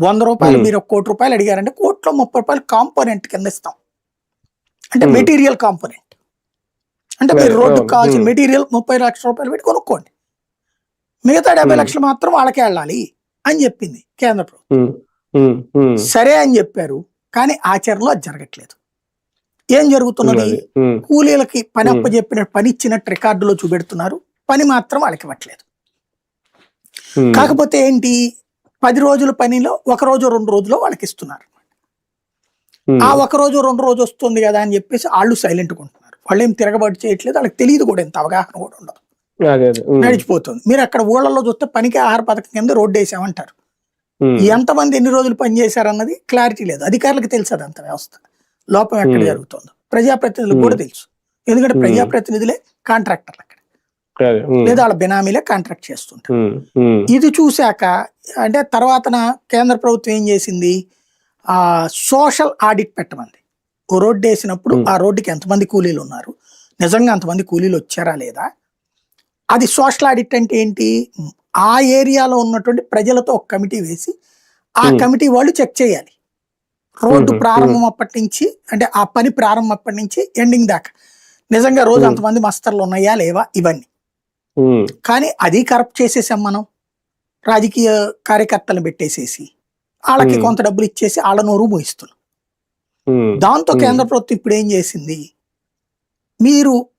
వంద రూపాయలు. మీరు ఒక కోటి రూపాయలు అడిగారంటే కోట్లో ముప్పై రూపాయలు కాంపోనెంట్ కింద ఇస్తాం అంటే. మెటీరియల్ కాంపోనెంట్ అంటే మీరు. రోడ్డుకు అవును. కావాల్సిన. మెటీరియల్ ముప్పై లక్షల రూపాయలు పెట్టి కొనుక్కోండి మిగతా డెబ్బై. లక్షలు మాత్రం వాళ్ళకే వెళ్ళాలి అని చెప్పింది కేంద్ర ప్రభుత్వం. సరే అని చెప్పారు కానీ ఆచరణలో అది జరగట్లేదు ఏం జరుగుతున్నది కూలీలకి పని. అప్పచెప్పిన పని ఇచ్చినట్టు రికార్డులో చూపెడుతున్నారు పని మాత్రం వాళ్ళకి ఇవ్వట్లేదు. కాకపోతే ఏంటి పది రోజుల పనిలో ఒక రోజు రెండు రోజులో వాళ్ళకి ఇస్తున్నారు ఆ ఒక రోజు రెండు రోజు వస్తుంది కదా అని చెప్పేసి వాళ్ళు సైలెంట్ ఉంటున్నారు. వాళ్ళు ఏం తిరగబడి చేయట్లేదు. వాళ్ళకి తెలియదు కూడా ఎంత అవగాహన కూడా ఉండదు. నడిచిపోతుంది. మీరు అక్కడ ఊళ్ళలో చూస్తే పనికి ఆహార పథకం కింద రోడ్డు వేసామంటారు. ఎంతమంది ఎన్ని రోజులు పని చేశారన్నది క్లారిటీ లేదు. అధికారులకు తెలుసు అదంత వ్యవస్థ. లోపం ఎక్కడ. జరుగుతుందో. ప్రజాప్రతినిధులకు కూడా తెలుసు. ఎందుకంటే. ప్రజాప్రతినిధులే కాంట్రాక్టర్లు అక్కడ. లేదా వాళ్ళ బెనామీలే కాంట్రాక్ట్ చేస్తుంటారు. ఇది చూశాక అంటే తర్వాతన కేంద్ర ప్రభుత్వం ఏం చేసింది? ఆ సోషల్ ఆడిట్ పెట్టమంది. ఓ రోడ్డు వేసినప్పుడు. ఆ రోడ్డుకి ఎంతమంది కూలీలు ఉన్నారు? నిజంగా అంతమంది కూలీలు వచ్చారా లేదా? అది సోషల్ ఆడిట్ అంటే ఏంటి? ఆ ఏరియాలో ఉన్నటువంటి ప్రజలతో ఒక కమిటీ వేసి ఆ. కమిటీ వాళ్ళు చెక్ చేయాలి. రోడ్డు. ప్రారంభం అప్పటి నుంచి అంటే ఆ పని ప్రారంభం అప్పటి నుంచి ఎండింగ్ దాకా. నిజంగా రోజు. అంతమంది మస్తర్లు ఉన్నాయా లేవా? ఇవన్నీ. కానీ అది కరప్ట్ చేసేసాం మనం. రాజకీయ కార్యకర్తలను పెట్టేసేసి వాళ్ళకి. కొంత డబ్బులు ఇచ్చేసి వాళ్ళ నోరు మోయిస్తున్నాం. దాంతో. కేంద్ర ప్రభుత్వం ఇప్పుడు ఏం చేసింది? మీరు